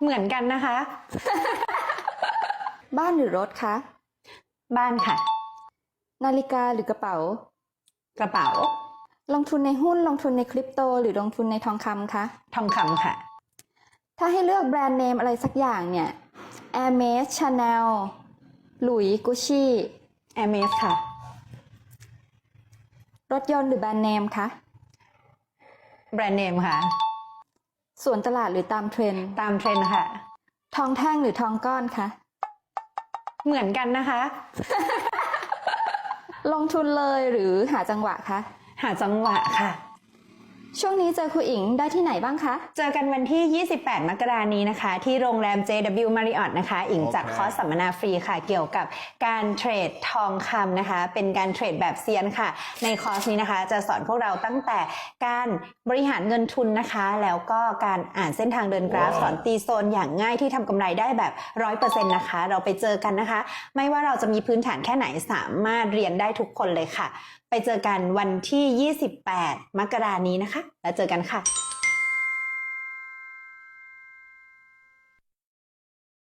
เหมือนกันนะคะ บ้านหรือรถคะ บ้านค่ะ นาฬิกาหรือกระเป๋า กระเป๋า ลงทุนในหุ้นลงทุนในคริปโต หรือลงทุนในทองคำคะทองคำค่ะ ถ้าให้เลือกแบรนด์เนมอะไรสักอย่างเนี่ย Hermes Chanel หลุยส์กุชชี่แอมเมสค่ะ รถยนต์หรือแบรนด์เนมคะ แบรนด์เนมค่ะ สวนตลาดหรือตามเทรนด์ตามเทรนด์ค่ะ ทองแท่งหรือทองก้อนคะเหมือนกันนะคะ ลงทุนเลยหรือหาจังหวะคะ หาจังหวะค่ะ ช่วงนี้เจอครูอิงได้ที่ไหนบ้างคะ เจอกันวันที่ 28 มกรานี้นะคะ ที่โรงแรม JW Marriott นะคะ อิงจัดโอเคคอร์สสัมมนาฟรีค่ะ เกี่ยวกับการเทรดทองคำนะคะ เป็นการเทรดแบบเซียนค่ะ ในคอร์สนี้นะคะ จะสอนพวกเราตั้งแต่การบริหารเงินทุนนะคะ แล้วก็การอ่านเส้นทางเดินกราฟว้าวสอนตีโซนอย่างง่ายที่ทำกำไรได้แบบ 100%นะคะ เราไปเจอกันนะคะ ไม่ว่าเราจะมีพื้นฐานแค่ไหนสามารถเรียนได้ทุกคนเลยค่ะ ไปเจอกันวันที่ 28 มกรานี้นะคะ แล้วเจอกันค่ะ